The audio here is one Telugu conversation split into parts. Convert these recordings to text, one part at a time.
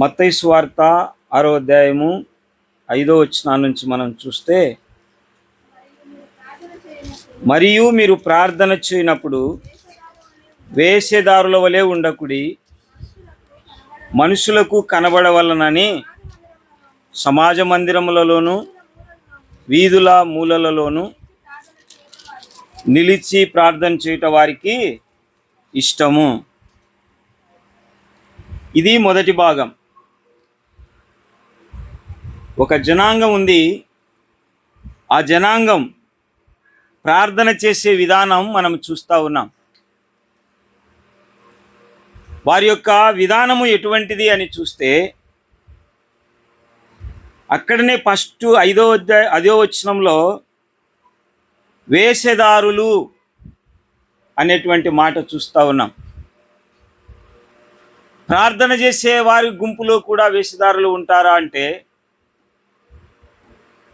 మత్తయి వార్త ఆరో అధ్యాయము ఐదో వచ్చిన నుంచి మనం చూస్తే మరియు మీరు ప్రార్థన చేయనప్పుడు వేషధారుల వలె ఉండకుడి మనుషులకు కనబడవలనని సమాజ మందిరములలోను వీధుల మూలలలోను నిలిచి ప్రార్థన చేయట వారికి ఇష్టము. ఇది మొదటి భాగం. ఒక జనాంగం ఉంది. ఆ జనాంగం ప్రార్థన చేసే విధానం మనం చూస్తూ ఉన్నాం. వారి యొక్క విధానము ఎటువంటిది అని చూస్తే అక్కడనే ఫస్ట్ ఐదో అధ్యాయ ఐదో వచనంలో వేషధారులు అనేటువంటి మాట చూస్తూ ఉన్నాం. ప్రార్థన చేసే వారి గుంపులో కూడా వేషధారులు ఉంటారా అంటే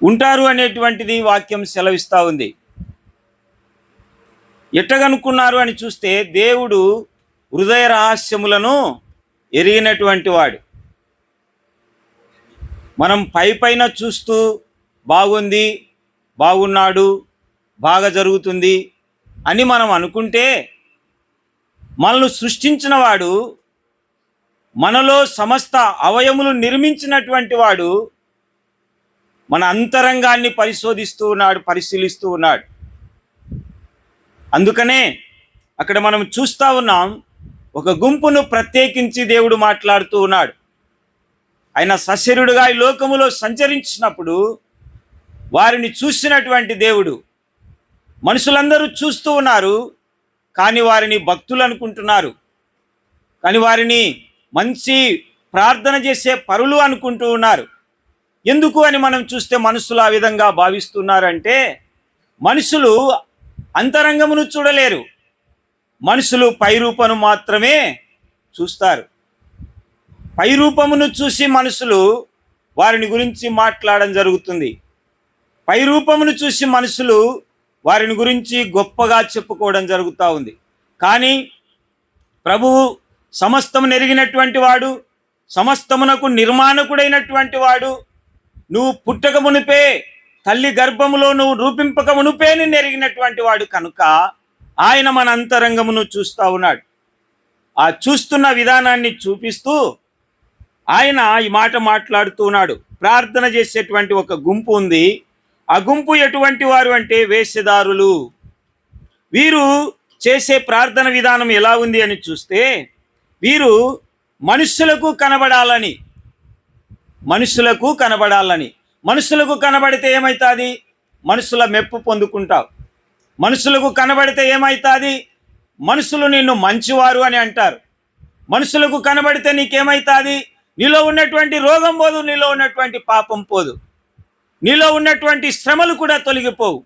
ఉంటారు అనేటువంటిది వాక్యం సెలవిస్తూ ఉంది. ఎట్టగనుక్కున్నారు అని చూస్తే దేవుడు హృదయ రహస్యములను ఎరిగినటువంటి వాడు. మనం పై పైన చూస్తూ బాగుంది బాగున్నాడు బాగా జరుగుతుంది అని మనం అనుకుంటే మనల్ని సృష్టించిన వాడు మనలో సమస్త అవయములు నిర్మించినటువంటి వాడు మన అంతరంగాన్ని పరిశోధిస్తూ ఉన్నాడు పరిశీలిస్తూ ఉన్నాడు. అందుకనే అక్కడ మనం చూస్తూ ఉన్నాం ఒక గుంపును ప్రత్యేకించి దేవుడు మాట్లాడుతూ ఉన్నాడు. ఆయన సశరుడుగా ఈ లోకములో సంచరించినప్పుడు వారిని చూసినటువంటి దేవుడు మనుషులందరూ చూస్తూ ఉన్నారు కానీ వారిని భక్తులు అనుకుంటున్నారు. కానీ వారిని మంచి ప్రార్థన చేసే పరులు అనుకుంటూ ఉన్నారు. ఎందుకు అని మనం చూస్తే మనుషులు ఆ విధంగా భావిస్తున్నారంటే మనుషులు అంతరంగమును చూడలేరు. మనుషులు పైరూపను మాత్రమే చూస్తారు. పైరూపమును చూసి మనుషులు వారిని గురించి మాట్లాడడం జరుగుతుంది. పైరూపమును చూసి మనుషులు వారిని గురించి గొప్పగా చెప్పుకోవడం జరుగుతూ ఉంది. కానీ ప్రభువు సమస్తము నెరిగినటువంటి వాడు సమస్తమునకు నిర్మాణకుడైనటువంటి వాడు నువ్వు పుట్టక మునిపే తల్లి గర్భములో నువ్వు రూపింపక మునిపే నిన్ను ఎరిగినటువంటి వాడు కనుక ఆయన మన అంతరంగమును చూస్తూ ఉన్నాడు. ఆ చూస్తున్న విధానాన్ని చూపిస్తూ ఆయన ఈ మాట మాట్లాడుతూ ఉన్నాడు. ప్రార్థన చేసేటువంటి ఒక గుంపు ఉంది. ఆ గుంపు ఎటువంటి వారు అంటే వేషధారులు వీరు చేసే ప్రార్థన విధానం ఎలా ఉంది అని చూస్తే వీరు మనుషులకు కనబడాలని మనుషులకు కనబడాలని. మనుషులకు కనబడితే ఏమవుతుంది మనుషుల మెప్పు పొందుకుంటావు. మనుషులకు కనబడితే ఏమవుతుంది మనుషులు నిన్ను మంచివారు అని అంటారు. మనుషులకు కనబడితే నీకేమవుతుంది నీలో ఉన్నటువంటి రోగం పోదు నీలో ఉన్నటువంటి పాపం పోదు. నీలో ఉన్నటువంటి శ్రమలు కూడా తొలగిపోవు.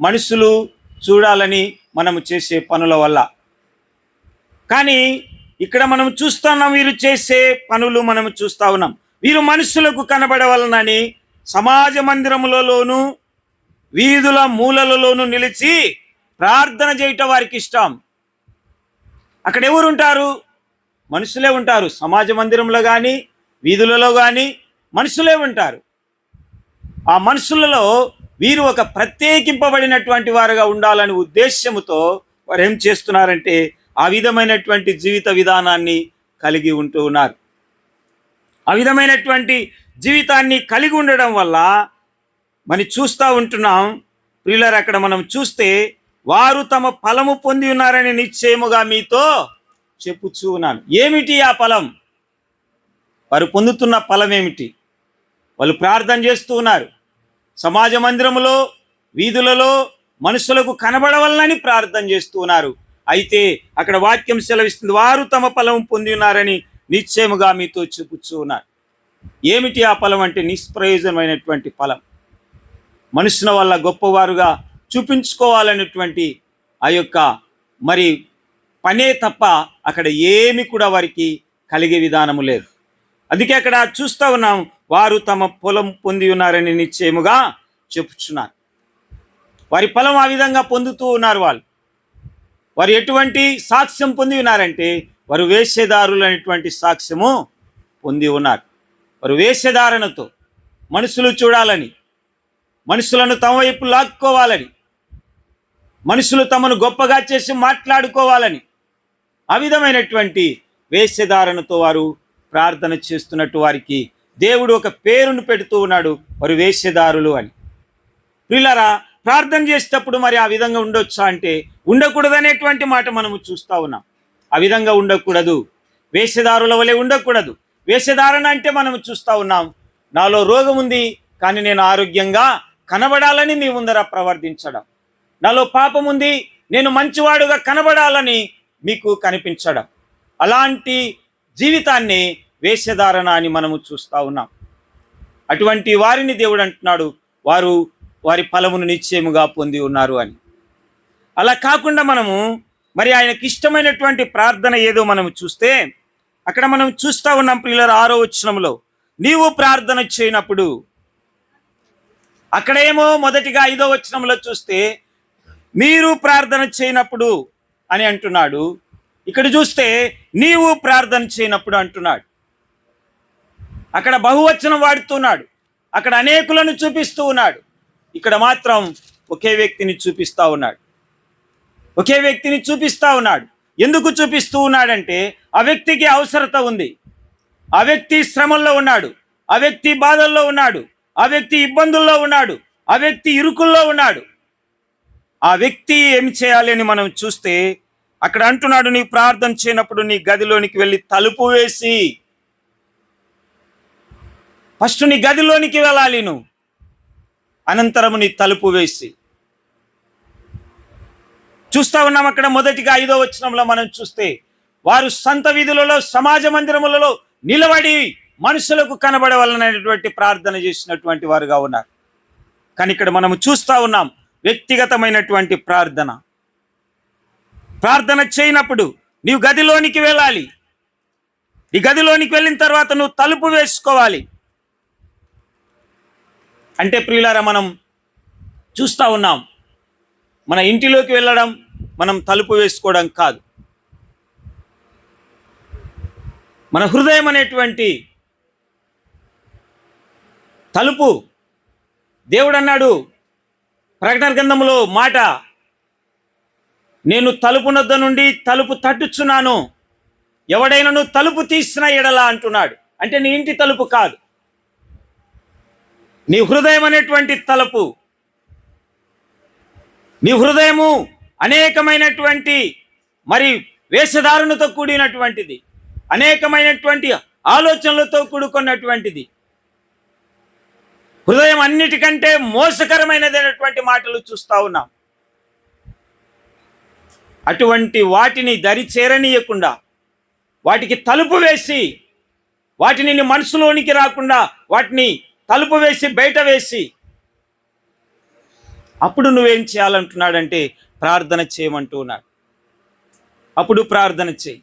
మనుషులు చూడాలని మనము చేసే పనుల వల్ల. కానీ ఇక్కడ మనం చూస్తున్నాం వీరు చేసే పనులు మనం చూస్తా ఉన్నాం. వీరు మనుషులకు కనబడవలనని సమాజ మందిరములలోను వీధుల మూలలలోను నిలిచి ప్రార్థన చేయటం వారికి ఇష్టం. అక్కడ ఎవరు ఉంటారు మనుషులే ఉంటారు. సమాజ మందిరంలో కానీ వీధులలో కానీ మనుషులే ఉంటారు. ఆ మనుషులలో వీరు ఒక ప్రత్యేకింపబడినటువంటి వారుగా ఉండాలని ఉద్దేశ్యముతో వారు ఏం చేస్తున్నారంటే ఆ విధమైనటువంటి జీవిత విధానాన్ని కలిగి ఉంటూ ఉన్నారు. ఆ విధమైనటువంటి జీవితాన్ని కలిగి ఉండడం వల్ల మరి చూస్తూ ఉంటున్నాం. ప్రియులర్ అక్కడ మనం చూస్తే వారు తమ ఫలము పొంది ఉన్నారని నిశ్చయముగా మీతో చెప్పుచూ ఉన్నాను. ఏమిటి ఆ ఫలం? వారు పొందుతున్న ఫలం ఏమిటి? వాళ్ళు ప్రార్థన చేస్తూ ఉన్నారు. సమాజ మందిరములో వీధులలో మనుషులకు కనబడవలనని ప్రార్థన చేస్తూ ఉన్నారు. అయితే అక్కడ వాక్యం సెలవిస్తుంది వారు తమ ఫలం పొంది ఉన్నారని నిశ్చయముగా మీతో చూపుచ్చు ఉన్నారు ఏమిటి ఆ ఫలం అంటే నిష్ప్రయోజనమైనటువంటి ఫలం. మనుషుల వల్ల గొప్పవారుగా చూపించుకోవాలనేటువంటి ఆ యొక్క మరి పనే తప్ప అక్కడ ఏమి కూడా వారికి కలిగే విధానము లేదు. అందుకే అక్కడ చూస్తూ ఉన్నాం వారు తమ పొలం పొంది ఉన్నారని నిశ్చయముగా చెప్పుచున్నారు వారి పొలం ఆ విధంగా పొందుతూ ఉన్నారు వాళ్ళు. వారు ఎటువంటి సాక్ష్యం పొంది ఉన్నారంటే వారు వేషధారులు అనేటువంటి సాక్ష్యము పొంది ఉన్నారు. వారు వేషధారణతో మనుషులు చూడాలని మనుషులను తమ వైపు లాక్కోవాలని మనుషులు తమను గొప్పగా చేసి మాట్లాడుకోవాలని ఆ విధమైనటువంటి వేషధారణతో వారు ప్రార్థన చేస్తున్నట్టు వారికి దేవుడు ఒక పేరును పెడుతూ ఉన్నాడు వారు వేషధారులు అని. పిల్లరా ప్రార్థన చేసేటప్పుడు మరి ఆ విధంగా ఉండొచ్చా అంటే ఉండకూడదనేటువంటి మాట మనము చూస్తూ ఉన్నాం. ఆ విధంగా ఉండకూడదు. వేషధారుల వలె ఉండకూడదు. వేషధారణ అంటే మనం చూస్తూ ఉన్నాం. నాలో రోగం ఉంది కానీ నేను ఆరోగ్యంగా కనబడాలని మీ ముందర ప్రవర్తించడం. నాలో పాపం ఉంది నేను మంచివాడుగా కనబడాలని మీకు కనిపించడం. అలాంటి జీవితాన్ని వేషధారణ అని మనము చూస్తూ ఉన్నాం. అటువంటి వారిని దేవుడు అంటున్నాడు వారు వారి ఫలమును నిశ్చయముగా పొంది ఉన్నారు అని. అలా కాకుండా మనము మరి ఆయనకి ఇష్టమైనటువంటి ప్రార్థన ఏదో మనం చూస్తే అక్కడ మనం చూస్తూ ఉన్నాం పిల్లల ఆరో వచ్చినంలో నీవు ప్రార్థన చేయనప్పుడు అక్కడేమో మొదటిగా ఐదో వచనంలో చూస్తే మీరు ప్రార్థన చేయనప్పుడు అని అంటున్నాడు. ఇక్కడ చూస్తే నీవు ప్రార్థన చేయనప్పుడు అంటున్నాడు. అక్కడ బహువచనం వాడుతున్నాడు. అక్కడ అనేకులను చూపిస్తూ ఉన్నాడు. ఇక్కడ మాత్రం ఒకే వ్యక్తిని చూపిస్తూ ఉన్నాడు. ఒకే వ్యక్తిని చూపిస్తా ఉన్నాడు. ఎందుకు చూపిస్తూ ఉన్నాడంటే ఆ వ్యక్తికి అవసరత ఉంది. ఆ వ్యక్తి శ్రమల్లో ఉన్నాడు. ఆ వ్యక్తి బాధల్లో ఉన్నాడు. ఆ వ్యక్తి ఇబ్బందుల్లో ఉన్నాడు. ఆ వ్యక్తి ఇరుకుల్లో ఉన్నాడు. ఆ వ్యక్తి ఏమి చేయాలి అని మనం చూస్తే అక్కడ అంటున్నాడు నీ ప్రార్థన చేయనప్పుడు నీ గదిలోనికి వెళ్ళి తలుపు వేసి. ఫస్ట్ నీ గదిలోనికి వెళ్ళాలి నువ్వు. అనంతరము నీ తలుపు వేసి. చూస్తా ఉన్నాం అక్కడ మొదటిగా ఐదో వచనంలో మనం చూస్తే వారు సంత వీధులలో సమాజ మందిరములలో నిలబడి మనుషులకు కనబడవలనటువంటి ప్రార్థన చేసినటువంటి వారుగా ఉన్నారు. కానీ ఇక్కడ మనం చూస్తా ఉన్నాం వ్యక్తిగతమైనటువంటి ప్రార్థన. ప్రార్థన చేయనప్పుడు నీవు గదిలోనికి వెళ్ళాలి. ఈ గదిలోనికి వెళ్ళిన తర్వాత నువ్వు తలుపు వేసుకోవాలి. అంటే ప్రియులారా మనం చూస్తూ ఉన్నాం. మన ఇంటిలోకి వెళ్ళడం మనం తలుపు వేసుకోవడం కాదు. మన హృదయం అనేటువంటి తలుపు దేవుడు అన్నాడు ప్రకటన గ్రంథంలో మాట నేను తలుపు నొద్ద నుండి తలుపు తట్టుచున్నాను ఎవడైనాను తలుపు తీసిన ఎడలా అంటున్నాడు. అంటే నీ ఇంటి తలుపు కాదు. నీ హృదయం అనేటువంటి తలుపు నీ హృదయము అనేకమైనటువంటి మరి వేషధారణతో కూడినటువంటిది అనేకమైనటువంటి ఆలోచనలతో కూడుకున్నటువంటిది. హృదయం అన్నిటికంటే మోసకరమైనదైనటువంటి మాటలు చూస్తా ఉన్నాం. అటువంటి వాటిని దరి చేరనీయకుండా వాటికి తలుపు వేసి వాటిని మనసులోనికి రాకుండా వాటిని తలుపు వేసి బయట వేసి అప్పుడు నువ్వేం చేయాలంటున్నాడంటే ప్రార్థన చేయమంటూ ఉన్నాడు. అప్పుడు ప్రార్థన చేయి.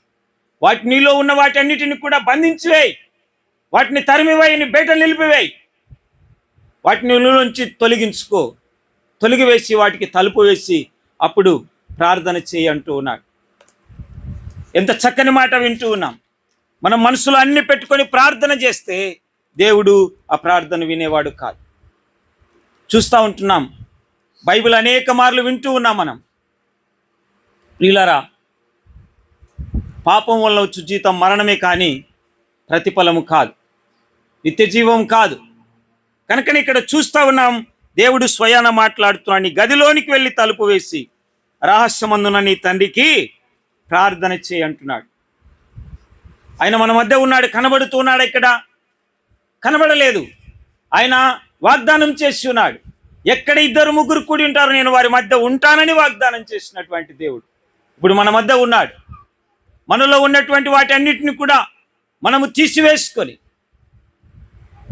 వాటి నీలో ఉన్న వాటన్నిటిని కూడా బంధించివేయి. వాటిని తరిమివేయని బయట నిలిపివేయి. వాటిని నుంచి తొలగించుకో. తొలగివేసి వాటికి తలుపు వేసి అప్పుడు ప్రార్థన చేయి అంటూ ఉన్నాడు. ఎంత చక్కని మాట వింటూ ఉన్నాం. మనం మనసులో అన్ని పెట్టుకొని ప్రార్థన చేస్తే దేవుడు ఆ ప్రార్థన వినేవాడు కాదు. చూస్తూ ఉంటున్నాం. బైబిల్ అనేక మార్లు వింటూ ఉన్నాం మనం. ప్రియులరా పాపం వల్ల వచ్చు జీతం మరణమే కానీ ప్రతిఫలము కాదు. నిత్య జీవం కాదు. కనుకని ఇక్కడ చూస్తూ ఉన్నాం దేవుడు స్వయాన మాట్లాడుతున్నాడు నీ గదిలోనికి వెళ్ళి తలుపు వేసి రహస్యమందున నీ తండ్రికి ప్రార్థన చేయి అంటున్నాడు. ఆయన మన మధ్య ఉన్నాడు కనబడుతూ ఉన్నాడు ఇక్కడ. కనబడలేదు. ఆయన వాగ్దానం చేసి ఉన్నాడు. ఎక్కడ ఇద్దరు ముగ్గురు కూడి ఉంటారు నేను వారి మధ్య ఉంటానని వాగ్దానం చేసినటువంటి దేవుడు. ఇప్పుడు మన మధ్య ఉన్నాడు. మనలో ఉన్నటువంటి వాటి అన్నిటిని కూడా మనము తీసివేసుకొని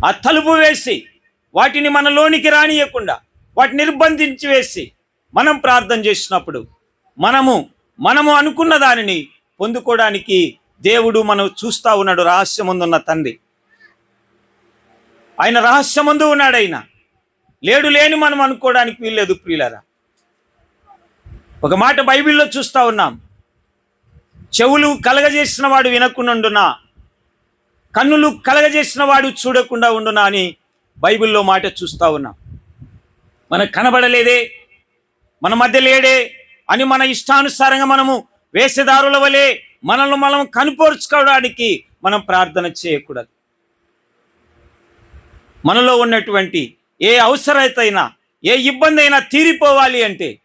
ఆ తలుపు వేసి వాటిని మనలోనికి రానియకుండా వాటిని నిర్బంధించి వేసి మనం ప్రార్థన చేసినప్పుడు మనము మనము అనుకున్న దానిని పొందుకోవడానికి దేవుడు మనం చూస్తూ ఉన్నాడు రహస్యముందున్న తండ్రి. ఆయన రహస్యముందు ఉన్నాడు ఆయన లేడు లేని మనం అనుకోవడానికి వీల్లేదు ప్రియులరా. ఒక మాట బైబిల్లో చూస్తూ ఉన్నాం. చెవులు కలగజేసిన వాడు వినకుండునా? కన్నులు కలగజేసిన వాడు చూడకుండా ఉండునా అని బైబిల్లో మాట చూస్తా ఉన్నాం. మనకు కనబడలేదే మన మధ్య లేడే అని మన ఇష్టానుసారంగా మనము వేషధారుల వలె మనల్ని మనం కనుపరుచుకోవడానికి మనం ప్రార్థన చేయకూడదు. మనలో ఉన్నటువంటి ఏ అవసరత అయినా ఏ ఇబ్బంది అయినా తీరిపోవాలి అంటే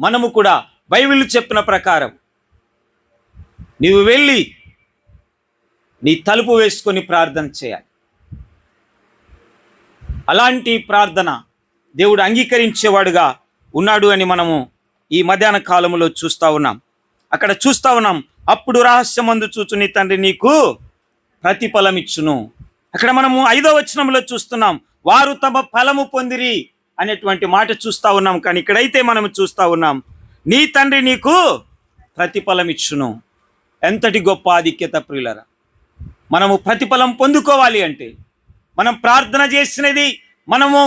మనము కూడా బైబిల్ చెప్పిన ప్రకారం నీవు వెళ్ళి నీ తలుపు వేసుకొని ప్రార్థన చేయాలి. అలాంటి ప్రార్థన దేవుడు అంగీకరించేవాడుగా ఉన్నాడు అని మనము ఈ మధ్యాహ్న కాలంలో చూస్తా ఉన్నాం. అక్కడ చూస్తా ఉన్నాం అప్పుడు రహస్యమందు చూచు నీ తండ్రి నీకు ప్రతిఫలం ఇచ్చును అక్కడ మనము ఐదో వచనంలో చూస్తున్నాం వారు తమ ఫలము పొందిరి అనేటువంటి మాట చూస్తా ఉన్నాం. కానీ ఇక్కడైతే మనం చూస్తూ ఉన్నాం నీ తండ్రి నీకు ప్రతిఫలం ఇచ్చును. ఎంతటి గొప్ప ఆధిక్యత ప్రియులరా. మనము ప్రతిఫలం పొందుకోవాలి అంటే మనం ప్రార్థన చేసినది మనము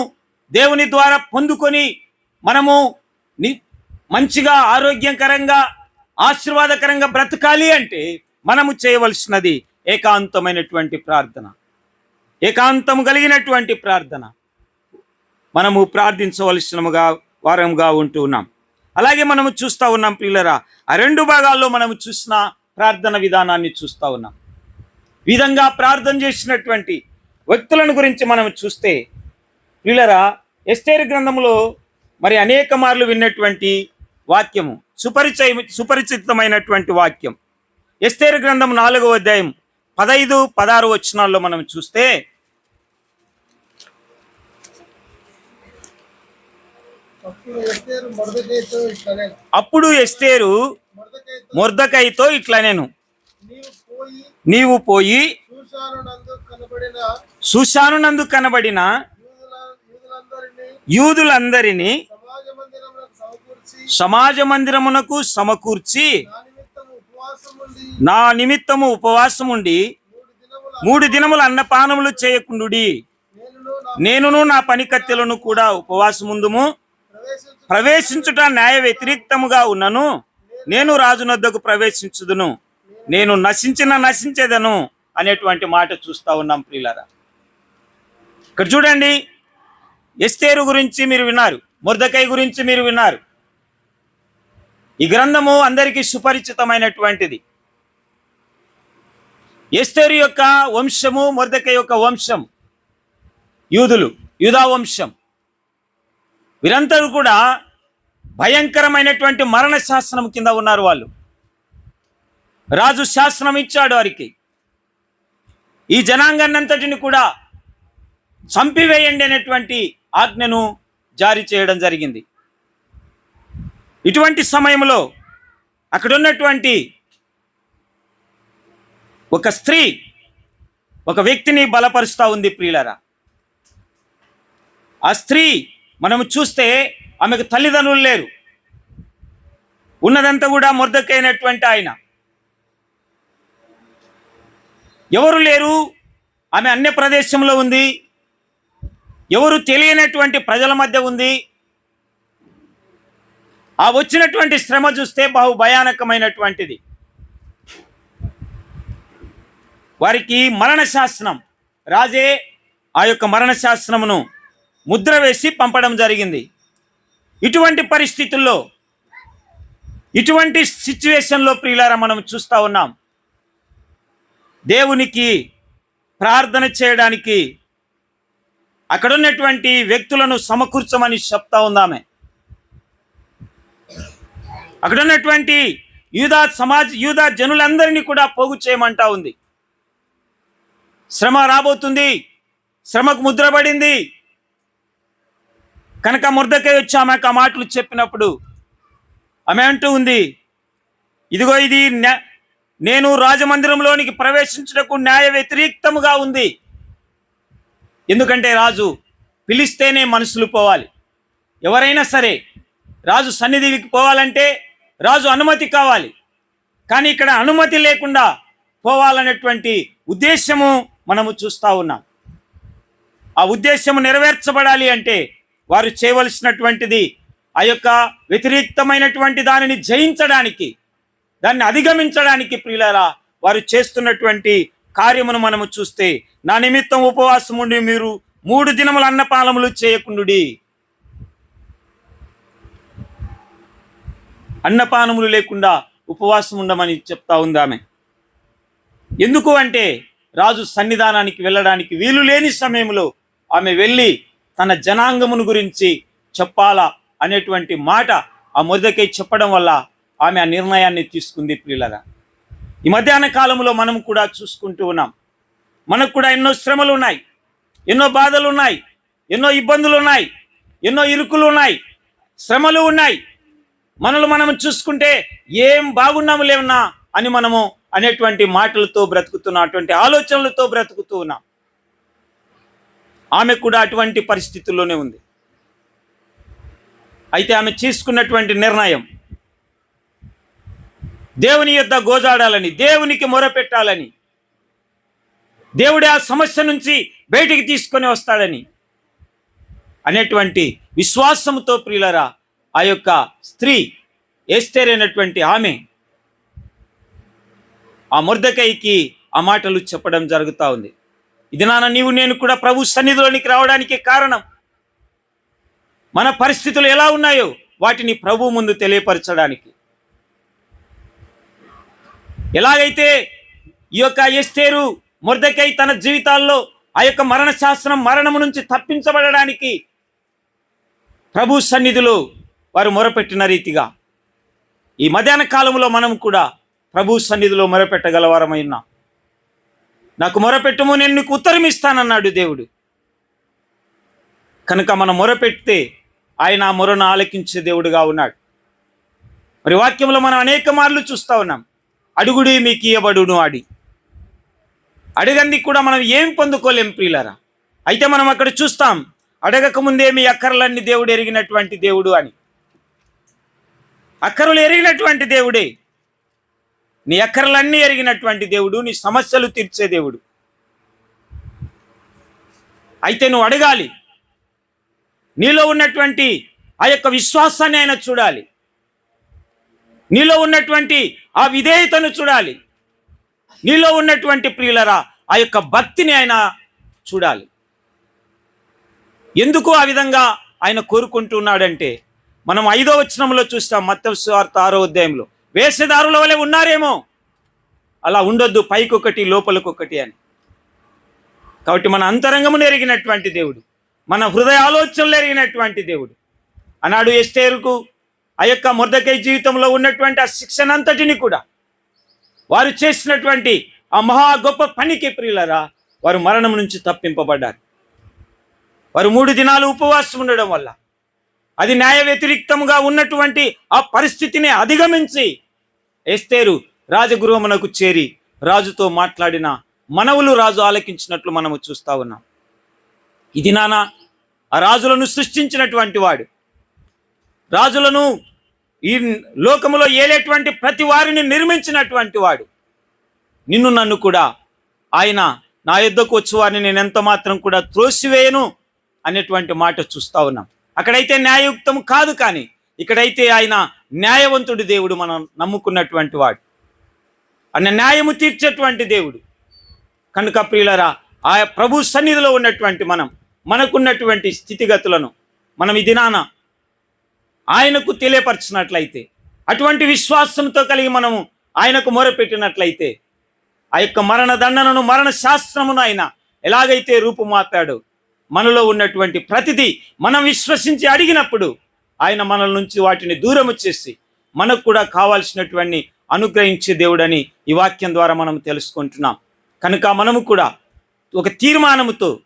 దేవుని ద్వారా పొందుకొని మనము మంచిగా ఆరోగ్యకరంగా ఆశీర్వాదకరంగా బ్రతకాలి అంటే మనము చేయవలసినది ఏకాంతమైనటువంటి ప్రార్థన. ఏకాంతము కలిగినటువంటి ప్రార్థన. మనము ప్రార్థించవలసినముగా వారంగా ఉంటూ ఉన్నాం. అలాగే మనము చూస్తూ ఉన్నాం పిల్లరా ఆ రెండు భాగాల్లో మనము చూసిన ప్రార్థన విధానాన్ని చూస్తూ ఉన్నాం. విధంగా ప్రార్థన చేసినటువంటి వ్యక్తులను గురించి మనం చూస్తే పిల్లరా ఎస్తేరు గ్రంథంలో మరి అనేక మార్లు విన్నటువంటి వాక్యము సుపరిచయ సుపరిచితమైనటువంటి వాక్యం. ఎస్తేరు గ్రంథం నాలుగవ అధ్యాయం పదైదు పదహారు వచనాల్లో మనం చూస్తే అప్పుడు ఎస్తేరు మొర్దకైతో ఇట్లా నేను నీవు పోయి నీవు నందు కనబడిన యూదులందరినీ సమాజ మందిరమునకు సమకూర్చి నా నిమిత్తము ఉపవాసం ఉండి మూడు దినములు అన్నపానములు చేయకుండుడి. నేనును నా పనికత్తెలను కూడా ఉపవాసముందుము. ప్రవేశించుట న్యాయ వ్యతిరేక్తముగా ఉన్నను. నేను రాజునొద్దకు ప్రవేశించుదును. నేను నశించిన నశించేదను అనేటువంటి మాట చూస్తా ఉన్నాం ప్రియులారా. ఇక్కడ చూడండి ఎస్తేరు గురించి మీరు విన్నారు ముర్దకై గురించి మీరు విన్నారు. ఈ గ్రంథము అందరికీ సుపరిచితమైనటువంటిది. ఎస్తేరు యొక్క వంశము ముర్దకై యొక్క వంశం యూదులు యూదా వంశం. వీరందరూ కూడా భయంకరమైనటువంటి మరణ శాసనం కింద ఉన్నారు వాళ్ళు. రాజు శాసనం ఇచ్చాడు వారికి. ఈ జనాంగాన్నంతటిని కూడా చంపివేయండి అనేటువంటి ఆజ్ఞను జారీ చేయడం జరిగింది. ఇటువంటి సమయంలో అక్కడ ఉన్నటువంటి ఒక స్త్రీ ఒక వ్యక్తిని బలపరుస్తూ ఉంది ప్రియులరా. ఆ స్త్రీ మనము చూస్తే ఆమెకు తల్లిదండ్రులు లేరు. ఉన్నదంతా కూడా మురదకైనటువంటి ఆయన. ఎవరు లేరు? ఆమె అన్య ప్రదేశంలో ఉంది. ఎవరు తెలియనటువంటి ప్రజల మధ్య ఉంది. ఆ వచ్చినటువంటి శ్రమ చూస్తే బహు భయానకమైనటువంటిది. వారికి మరణశాసనం. రాజే ఆ యొక్క మరణశాసనమును ముద్ర వేసి పంపడం జరిగింది. ఇటువంటి పరిస్థితుల్లో ఇటువంటి సిచ్యువేషన్లో ప్రియులారా మనం చూస్తూ ఉన్నాం. దేవునికి ప్రార్థన చేయడానికి అక్కడ ఉన్నటువంటి వ్యక్తులను సమకూర్చమని చెప్తా ఉందామె. అక్కడ ఉన్నటువంటి యూదా సమాజ్ యూదా జనులందరినీ కూడా పోగు చేయమంటా ఉంది. శ్రమ రాబోతుంది. శ్రమకు ముద్రపడింది కనుక మురదకై వచ్చి ఆమెకు ఆ మాటలు చెప్పినప్పుడు ఆమె అంటూ ఉంది ఇదిగో ఇది నేను రాజమందిరంలోనికి ప్రవేశించటకు న్యాయ వ్యతిరేక్తముగా ఉంది. ఎందుకంటే రాజు పిలిస్తేనే మనుషులు పోవాలి. ఎవరైనా సరే రాజు సన్నిధికి పోవాలంటే రాజు అనుమతి కావాలి. కానీ ఇక్కడ అనుమతి లేకుండా పోవాలనేటువంటి ఉద్దేశము మనము చూస్తూ ఉన్నాం. ఆ ఉద్దేశము నెరవేర్చబడాలి అంటే వారు చేయవలసినటువంటిది ఆ యొక్క వ్యతిరేక్తమైనటువంటి దానిని జయించడానికి దాన్ని అధిగమించడానికి ప్రియులారా వారు చేస్తున్నటువంటి కార్యమును మనము చూస్తే నా నిమిత్తం ఉపవాసం ఉండి మీరు మూడు దినముల అన్నపానములు చేయకుండుడి. అన్నపానములు లేకుండా ఉపవాసం ఉండమని చెప్తా ఉందామె ఎందుకు అంటే రాజు సన్నిధానానికి వెళ్ళడానికి వీలు లేని సమయంలో ఆమె వెళ్ళి తన జనాంగమును గురించి చెప్పాలా అనేటువంటి మాట ఆ మొదకై చెప్పడం వల్ల ఆమె ఆ నిర్ణయాన్ని తీసుకుంది ప్రియులరా. ఈ మధ్యాహ్న కాలంలో మనం కూడా చూసుకుంటూ ఉన్నాం. మనకు కూడా ఎన్నో శ్రమలు ఉన్నాయి. ఎన్నో బాధలు ఉన్నాయి. ఎన్నో ఇబ్బందులు ఉన్నాయి. ఎన్నో ఇరుకులు ఉన్నాయి. శ్రమలు ఉన్నాయి. మనల్ని మనం చూసుకుంటే ఏం బాగున్నాము లేవన్నా అని మనము అనేటువంటి మాటలతో బ్రతుకుతున్నటువంటి ఆలోచనలతో బ్రతుకుతూ ఉన్నాం. ఆమె కూడా అటువంటి పరిస్థితుల్లోనే ఉంది. అయితే ఆమె తీసుకున్నటువంటి నిర్ణయం దేవుని యొద్ద గోజాడాలని దేవునికి మొరపెట్టాలని దేవుడే ఆ సమస్య నుంచి బయటికి తీసుకొని వస్తాడని అనేటువంటి విశ్వాసంతో ప్రియులరా ఆ యొక్క స్త్రీ ఏస్తేరైనటువంటి ఆమె ఆ ముర్దకైకి ఆ మాటలు చెప్పడం జరుగుతూ ఉంది. ఇది నాన్న నీవు నేను కూడా ప్రభు సన్నిధిలోనికి రావడానికి కారణం. మన పరిస్థితులు ఎలా ఉన్నాయో వాటిని ప్రభు ముందు తెలియపరచడానికి. ఎలాగైతే ఈ యొక్క ఎస్తేరు ముర్దకై తన జీవితాల్లో ఆ యొక్క మరణ శాస్త్రం మరణము నుంచి తప్పించబడడానికి ప్రభు సన్నిధిలో వారు మొరపెట్టిన రీతిగా ఈ మధ్యాహ్న కాలంలో మనం కూడా ప్రభు సన్నిధిలో మొరపెట్టగలవారమైనా నాకు మొరపెట్టుము నేను నీకు ఉత్తరం ఇస్తానన్నాడు దేవుడు. కనుక మనం మొరపెడితే ఆయన ఆ మొరను ఆలకించే దేవుడుగా ఉన్నాడు. మరి వాక్యంలో మనం అనేక మార్లు చూస్తూ ఉన్నాం. అడుగుడి మీకు ఇయ్యబడును అడి అడగంది కూడా మనం ఏం పొందుకోలేం ప్రియులరా. అయితే మనం అక్కడ చూస్తాం అడగక ముందే మీ అక్కర్లన్నీ దేవుడు ఎరిగినటువంటి దేవుడు అని. అక్కరులు ఎరిగినటువంటి దేవుడే. నీ అక్కర్లన్నీ ఎరిగినటువంటి దేవుడు నీ సమస్యలు తీర్చే దేవుడు. అయితే నువ్వు అడగాలి నీలో ఉన్నటువంటి ఆ యొక్క విశ్వాసాన్ని ఆయన చూడాలి. నీలో ఉన్నటువంటి ఆ విధేయతను చూడాలి. నీలో ఉన్నటువంటి ప్రియులరా ఆ యొక్క భక్తిని ఆయన చూడాలి. ఎందుకు ఆ విధంగా ఆయన కోరుకుంటున్నాడంటే మనం ఐదో వచనంలో చూస్తాం మత్త స్వార్థ ఆరో అధ్యాయంలో. వేషధారుల వలె ఉన్నారేమో. అలా ఉండొద్దు పైకొకటి లోపలికొకటి అని. కాబట్టి మన అంతరంగమును ఎరిగినటువంటి దేవుడు మన హృదయ ఆలోచనలు ఎరిగినటువంటి దేవుడు. అన్నాడు ఎస్తేరుకు ఆ యొక్క మురదకై జీవితంలో ఉన్నటువంటి ఆ శిక్షణ అంతటిని కూడా వారు చేసినటువంటి ఆ మహా గొప్ప పనికి ప్రియులరా వారు మరణం నుంచి తప్పింపబడ్డారు. వారు మూడు దినాలు ఉపవాసం ఉండడం వల్ల అది న్యాయ వ్యతిరిక్తంగా ఉన్నటువంటి ఆ పరిస్థితిని అధిగమించి ఎస్తేరు రాజగృహమునకు చేరి రాజుతో మాట్లాడిన మనవులు రాజు ఆలకించినట్లు మనము చూస్తా ఉన్నాం. ఇది నాన్న ఆ రాజులను సృష్టించినటువంటి వాడు. రాజులను ఈ లోకములో ఏలేటువంటి ప్రతి వారిని నిర్మించినటువంటి వాడు. నిన్ను నన్ను కూడా ఆయన నా యుద్ధకు వచ్చి వారిని నేను ఎంత మాత్రం కూడా త్రోసివేయను అనేటువంటి మాట చూస్తా ఉన్నాం. అక్కడైతే న్యాయయుక్తం కాదు కానీ ఇక్కడైతే ఆయన న్యాయవంతుడి దేవుడు మనం నమ్ముకున్నటువంటి వాడు. ఆయన న్యాయము తీర్చేటువంటి దేవుడు. కనుక ప్రియులరా ఆ ప్రభు సన్నిధిలో ఉన్నటువంటి మనం మనకున్నటువంటి స్థితిగతులను మనం ఈ దినాన ఆయనకు తెలియపరిచినట్లయితే అటువంటి విశ్వాసంతో కలిగి మనము ఆయనకు మొరపెట్టినట్లయితే ఆ యొక్క మరణ దండనను మరణ శాస్త్రమును ఆయన ఎలాగైతే రూపుమాపాడు మనలో ఉన్నటువంటి ప్రతిదీ మనం విశ్వసించి అడిగినప్పుడు ఆయన మనల నుంచి వాటిని దూరము చేసి మనకు కూడా కావాల్సినటువంటి అనుగ్రహించే దేవుడని ఈ వాక్యం ద్వారా మనం తెలుసుకుంటున్నాం. కనుక మనము కూడా ఒక తీర్మానముతో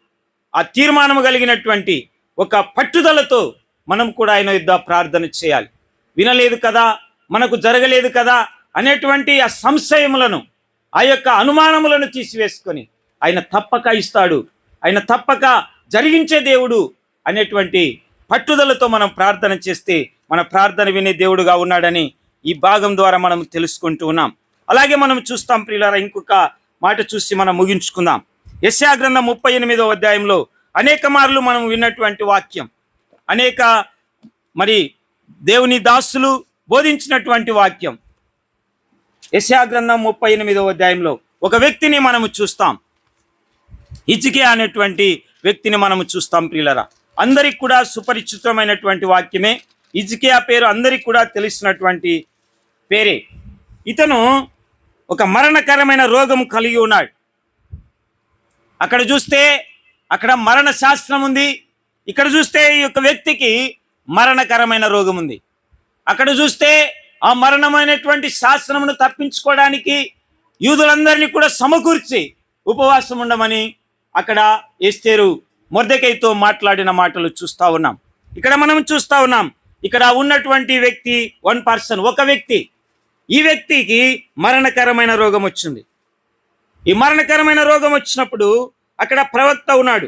ఆ తీర్మానము కలిగినటువంటి ఒక పట్టుదలతో మనం కూడా ఆయన యుద్ధ ప్రార్థన చేయాలి. వినలేదు కదా మనకు జరగలేదు కదా అనేటువంటి ఆ సంశయములను ఆ యొక్క అనుమానములను తీసివేసుకొని ఆయన తప్పక ఇస్తాడు. ఆయన తప్పక జరిగించే దేవుడు అనేటువంటి పట్టుదలతో మనం ప్రార్థన చేస్తే మన ప్రార్థన వినే దేవుడుగా ఉన్నాడని ఈ భాగం ద్వారా మనం తెలుసుకుంటూ ఉన్నాం. అలాగే మనం చూస్తాం ప్రియులారా ఇంకొక మాట చూసి మనం ముగించుకుందాం. యశాగ్రంథం ముప్పై ఎనిమిదో అధ్యాయంలో అనేక మార్లు మనం విన్నటువంటి వాక్యం. అనేక మరి దేవుని దాసులు బోధించినటువంటి వాక్యం. యశాగ్రంథం ముప్పై ఎనిమిదవ అధ్యాయంలో ఒక వ్యక్తిని మనము చూస్తాం. ఇచికే అనేటువంటి వ్యక్తిని మనము చూస్తాం ప్రియులరా. అందరికి కూడా సుపరిచితమైనటువంటి వాక్యమే. ఇజికియా పేరు అందరికి కూడా తెలిసినటువంటి పేరే. ఇతను ఒక మరణకరమైన రోగం కలిగి ఉన్నాడు. అక్కడ చూస్తే అక్కడ మరణ శాస్త్రం ఉంది. ఇక్కడ చూస్తే ఈ యొక్క వ్యక్తికి మరణకరమైన రోగం ఉంది. అక్కడ చూస్తే ఆ మరణమైనటువంటి శాస్త్రమును తప్పించుకోవడానికి యూదులందరినీ కూడా సమకూర్చి ఉపవాసం ఉండమని అక్కడ ఎస్తేరు మొర్దకైతో మాట్లాడిన మాటలు చూస్తా ఉన్నాం. ఇక్కడ మనం చూస్తా ఉన్నాం ఇక్కడ ఉన్నటువంటి వ్యక్తి వన్ పర్సన్ ఒక వ్యక్తి. ఈ వ్యక్తికి మరణకరమైన రోగం వచ్చింది. ఈ మరణకరమైన రోగం వచ్చినప్పుడు అక్కడ ప్రవక్త ఉన్నాడు.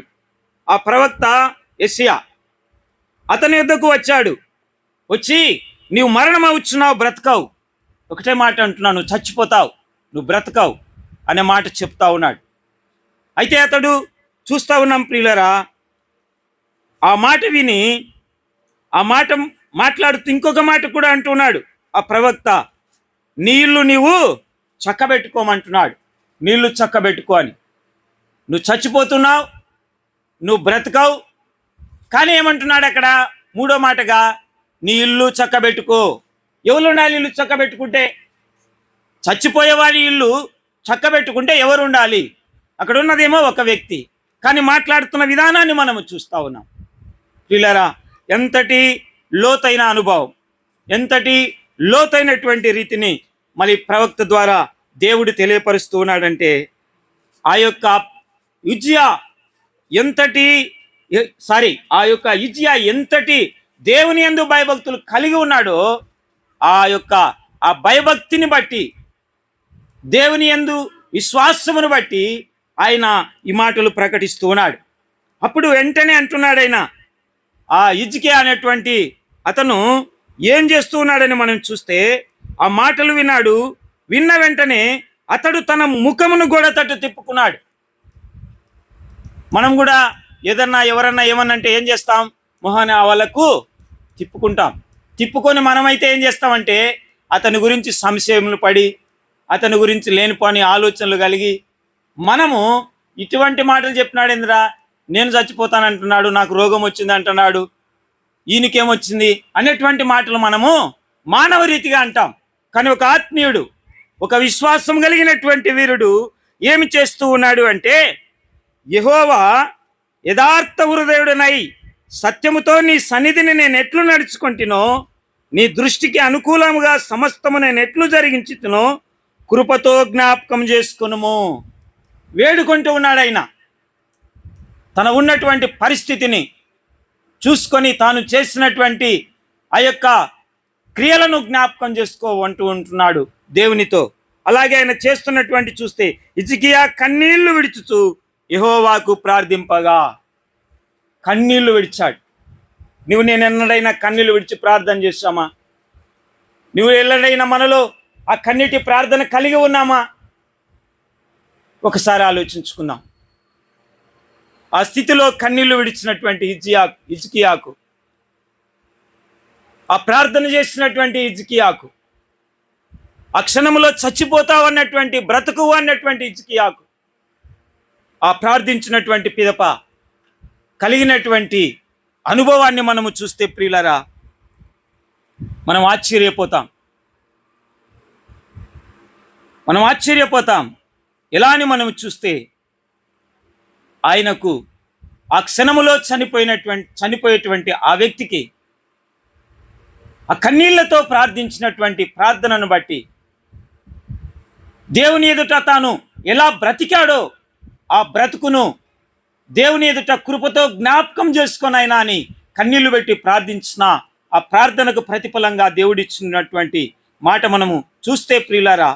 ఆ ప్రవక్త ఎస్సియా అతని యుద్ధకు వచ్చాడు. వచ్చి నీవు మరణం అవుతున్నావు బ్రతకవు. ఒకటే మాట అంటున్నావు నువ్వు చచ్చిపోతావు నువ్వు బ్రతకవు అనే మాట చెప్తా ఉన్నాడు. అయితే అతడు చూస్తా ఉన్నాం ప్రియులరా ఆ మాట విని ఆ మాట మాట్లాడుతూ ఇంకొక మాట కూడా అంటున్నాడు. ఆ ప్రవక్త నీళ్ళు నీవు చక్కబెట్టుకోమంటున్నాడు. నీళ్ళు చక్కబెట్టుకో అని. నువ్వు చచ్చిపోతున్నావు నువ్వు బ్రతకవు కానీ ఏమంటున్నాడు అక్కడ? మూడో మాటగా నీ ఇల్లు చక్కబెట్టుకో. ఎవరు ఉండాలి ఇల్లు చక్కబెట్టుకుంటే? చచ్చిపోయేవాడి ఇల్లు చక్కబెట్టుకుంటే ఎవరు ఉండాలి? అక్కడ ఉన్నదేమో ఒక వ్యక్తి. కానీ మాట్లాడుతున్న విధానాన్ని మనము చూస్తా ఉన్నాం. పిల్లరా ఎంతటి లోతైన అనుభవం ఎంతటి లోతైనటువంటి రీతిని మళ్ళీ ప్రవక్త ద్వారా దేవుడు తెలియపరుస్తూ ఉన్నాడంటే ఆ యొక్క యుజ్యా ఎంతటి సారీ ఆ యొక్క యుజ్యా ఎంతటి దేవుని ఎందు భయభక్తులు కలిగి ఉన్నాడో ఆ యొక్క ఆ భయభక్తిని బట్టి దేవుని యందు విశ్వాసమును బట్టి ఆయన ఈ మాటలు ప్రకటిస్తూ ఉన్నాడు. అప్పుడు వెంటనే అంటున్నాడు ఆయన ఆ ఇజ్కే అనేటువంటి అతను ఏం చేస్తూ ఉన్నాడని మనం చూస్తే ఆ మాటలు విన్నాడు విన్న వెంటనే అతడు తన ముఖమును కూడా తట్టు తిప్పుకున్నాడు. మనం కూడా ఏదన్నా ఎవరన్నా ఏమన్నంటే ఏం చేస్తాం? మొహాన్ని వాళ్ళకు తిప్పుకుంటాం. తిప్పుకొని మనమైతే ఏం చేస్తామంటే అతని గురించి సంశయములు పడి అతని గురించి లేనిపోని ఆలోచనలు కలిగి మనము ఇటువంటి మాటలు చెప్పినాడు ఇంద్రా నేను చచ్చిపోతానంటున్నాడు నాకు రోగం వచ్చింది అంటున్నాడు ఈయనకేమొచ్చింది అనేటువంటి మాటలు మనము మానవ రీతిగా అంటాం. కానీ ఒక ఆత్మీయుడు ఒక విశ్వాసం కలిగినటువంటి వీరుడు ఏమి చేస్తూ ఉన్నాడు అంటే యహోవా యథార్థ హృదయుడనై సత్యముతో నీ సన్నిధిని నేను ఎట్లు నడుచుకుంటునో నీ దృష్టికి అనుకూలముగా సమస్తము నేను ఎట్లు జరిగించుతునో కృపతో జ్ఞాపకం చేసుకునుము. వేడుకుంటూ ఉన్నాడు ఆయన. తన ఉన్నటువంటి పరిస్థితిని చూసుకొని తాను చేసినటువంటి ఆ యొక్క క్రియలను జ్ఞాపకం చేసుకో అంటూ ఉంటున్నాడు దేవునితో. అలాగే ఆయన చేస్తున్నటువంటి చూస్తే ఇజికియా కన్నీళ్ళు విడుచుచు యెహోవాకు ప్రార్థింపగా కన్నీళ్ళు విడిచాడు. నువ్వు నేను ఎన్నడైనా కన్నీళ్ళు విడిచి ప్రార్థన చేశామా? నువ్వు ఎన్నడైనా మనలో ఆ కన్నీటి ప్రార్థన కలిగి ఉన్నామా? ఒకసారి ఆలోచించుకుందాం. ఆ స్థితిలో కన్నీళ్ళు విడిచినటువంటి హిజ్కియా ఇజికియాకు ఆ ప్రార్థన చేసినటువంటి ఇజికియాకు ఆ క్షణంలో చచ్చిపోతావు అన్నటువంటి బ్రతుకు అన్నటువంటి ఇజికియాకు ఆ ప్రార్థించినటువంటి పిదప కలిగినటువంటి అనుభవాన్ని మనము చూస్తే ప్రియులరా మనం ఆశ్చర్యపోతాం. మనం ఆశ్చర్యపోతాం. ఎలా అని మనం చూస్తే ఆయనకు ఆ క్షణములో చనిపోయినటువంటి చనిపోయేటువంటి ఆ వ్యక్తికి ఆ కన్నీళ్ళతో ప్రార్థించినటువంటి ప్రార్థనను బట్టి దేవుని ఎదుట తాను ఎలా బ్రతికాడో ఆ బ్రతుకును దేవుని ఎదుట కృపతో జ్ఞాపకం చేసుకొనైనా అని కన్నీళ్ళు పెట్టి ప్రార్థించిన ఆ ప్రార్థనకు ప్రతిఫలంగా దేవుడిచ్చినటువంటి మాట మనము చూస్తే ప్రియులారా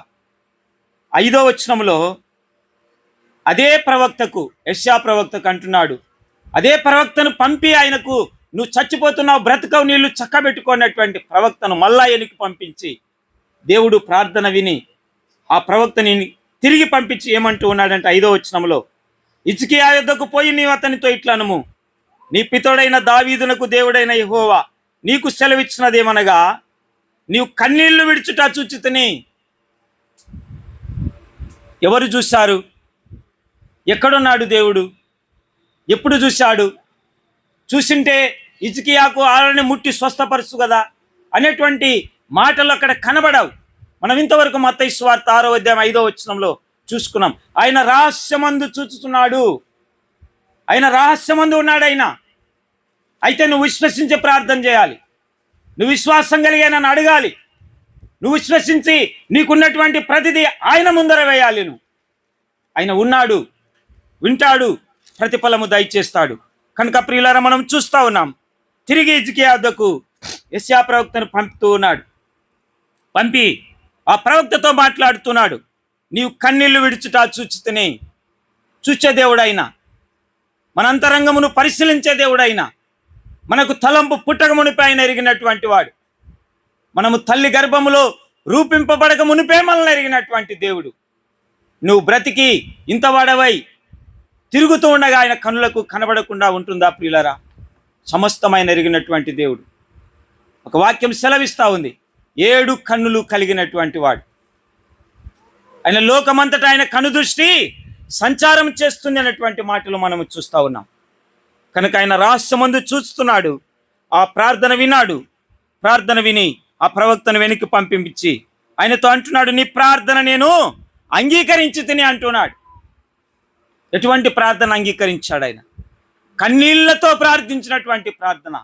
ఐదో వచనంలో అదే ప్రవక్తకు యశ్యా ప్రవక్తకు అంటున్నాడు. అదే ప్రవక్తను పంపి ఆయనకు నువ్వు చచ్చిపోతున్నావు బ్రతకవు నీళ్ళు చక్కబెట్టుకున్నటువంటి ప్రవక్తను మళ్ళా ఎనికి పంపించి దేవుడు ప్రార్థన విని ఆ ప్రవక్తని తిరిగి పంపించి ఏమంటూ ఉన్నాడంటే ఐదో వచనంలో ఇచ్చికి ఆ యుద్ధకు పోయి నీవు అతనితో ఇట్లనము. నీ పితోడైన దావీదునకు దేవుడైన ఇహోవా నీకు సెలవిచ్చినదేమనగా నీవు కన్నీళ్ళు విడుచుట చూచితని. ఎవరు చూశారు? ఎక్కడున్నాడు దేవుడు? ఎప్పుడు చూశాడు? చూసింటే ఇజికియాకు ఆలని ముట్టి స్వస్థపరచు కదా? అనేటువంటి మాటలు అక్కడ కనబడవు. మనం ఇంతవరకు మత వార్త ఆరో అధ్యాయం ఐదో వచ్చినంలో చూసుకున్నాం. ఆయన రహస్యమందు చూచుతున్నాడు ఆయన రహస్యమందు ఉన్నాడు ఆయన. అయితే నువ్వు విశ్వసించి ప్రార్థన చేయాలి. నువ్వు విశ్వాసం కలిగి నన్ను అడగాలి. నువ్వు విశ్వసించి నీకున్నటువంటి ప్రతిదీ ఆయన ముందర వేయాలి నువ్వు. ఆయన ఉన్నాడు. వింటాడు ప్రతిఫలము దయచేస్తాడు. కనుక ప్రియులారా మనం చూస్తా ఉన్నాం తిరిగి ఇజికియాదకు యశ్యా ప్రవక్తను పంపుతూ ఉన్నాడు. పంపి ఆ ప్రవక్తతో మాట్లాడుతున్నాడు. నీవు కన్నీళ్ళు విడుచుట చూచితేనే చూచే దేవుడైనా మన అంతరంగమును పరిశీలించే దేవుడైనా మనకు తలంపు పుట్టక మునిపైన ఎరిగినటువంటి వాడు. మనము తల్లి గర్భములో రూపింపబడక మునిపే మనల్ని ఎరిగినటువంటి దేవుడు. నువ్వు బ్రతికి ఇంత వాడవై తిరుగుతూ ఉండగా ఆయన కనులకు కనబడకుండా ఉంటుందా ప్రియులరా? సమస్తమైన ఎరిగినటువంటి దేవుడు. ఒక వాక్యం సెలవిస్తూ ఉంది. ఏడు కన్నులు కలిగినటువంటి వాడు. ఆయన లోకమంతటా ఆయన కనుదృష్టి సంచారం చేస్తుంది అన్నటువంటి మాటలు మనం చూస్తా ఉన్నాం. కనుక ఆయన రహస్యమందు చూస్తున్నాడు. ఆ ప్రార్థన విన్నాడు. ప్రార్థన విని ఆ ప్రవక్తను వెనక్కి పంపించి ఆయనతో అంటున్నాడు నీ ప్రార్థన నేను అంగీకరించి తిని అంటున్నాడు. ఎటువంటి ప్రార్థన అంగీకరించాడు ఆయన? కన్నీళ్ళతో ప్రార్థించినటువంటి ప్రార్థన.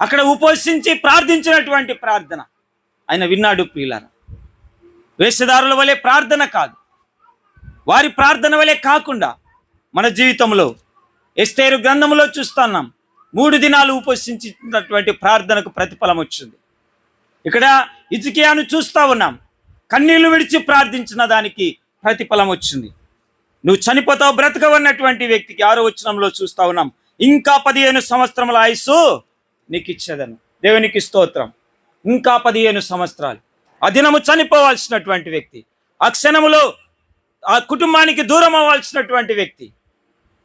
అక్కడ ఉపవసించి ప్రార్థించినటువంటి ప్రార్థన. ఆయన విన్నాడు ప్రియులారా. వేషధారుల వలె ప్రార్థన కాదు. వారి ప్రార్థన వలె కాకుండా మన జీవితంలో ఎస్తేరు గ్రంథంలో చూస్తున్నాం. మూడు దినాలు ఉపసించినటువంటి ప్రార్థనకు ప్రతిఫలం వచ్చింది. ఇక్కడ ఇజికియాను చూస్తా ఉన్నాం. కన్నీళ్ళు విడిచి ప్రార్థించిన దానికి ప్రతిఫలం వచ్చింది. నువ్వు చనిపోతావు బ్రతకవన్నటువంటి వ్యక్తికి ఆరో వచనంలో చూస్తా ఉన్నాం. ఇంకా పదిహేను సంవత్సరముల ఆయుస్సు నీకు ఇచ్చేదను. దేవునికి స్తోత్రం. ఇంకా పదిహేను సంవత్సరాలు. ఆ దినము చనిపోవాల్సినటువంటి వ్యక్తి. ఆ క్షణములో ఆ కుటుంబానికి దూరం అవ్వాల్సినటువంటి వ్యక్తి.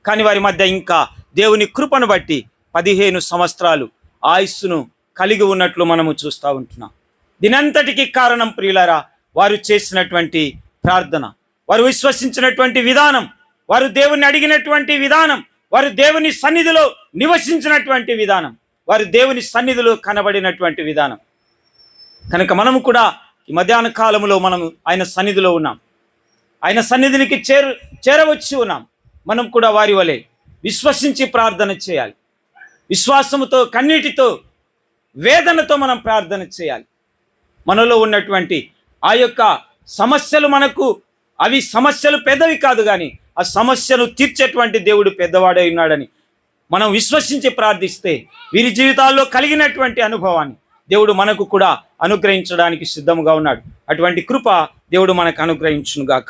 కానీ వారి మధ్య ఇంకా దేవుని కృపను బట్టి పదిహేను సంవత్సరాలు ఆయుస్సును కలిగి ఉన్నట్లు మనము చూస్తూ ఉంటున్నాం. దీనంతటికి కారణం ప్రియులరా వారు చేసినటువంటి ప్రార్థన. వారు విశ్వసించినటువంటి విధానం వారు దేవుని అడిగినటువంటి విధానం వారు దేవుని సన్నిధిలో నివసించినటువంటి విధానం వారు దేవుని సన్నిధిలో కనబడినటువంటి విధానం. కనుక మనము కూడా ఈ మధ్యాహ్న కాలంలో మనము ఆయన సన్నిధిలో ఉన్నాం. ఆయన సన్నిధినికి చేరు చేరవచ్చి ఉన్నాం. మనం కూడా వారి వలె విశ్వసించి ప్రార్థన చేయాలి. విశ్వాసముతో కన్నీటితో వేదనతో మనం ప్రార్థన చేయాలి. మనలో ఉన్నటువంటి ఆ యొక్క సమస్యలు మనకు అవి సమస్యలు పెద్దవి కాదు కానీ ఆ సమస్యను తీర్చేటువంటి దేవుడు పెద్దవాడే ఉన్నాడని మనం విశ్వసించి ప్రార్థిస్తే వీరి జీవితాల్లో కలిగినటువంటి అనుభవాన్ని దేవుడు మనకు కూడా అనుగ్రహించడానికి సిద్ధముగా ఉన్నాడు. అటువంటి కృప దేవుడు మనకు అనుగ్రహించునుగాక.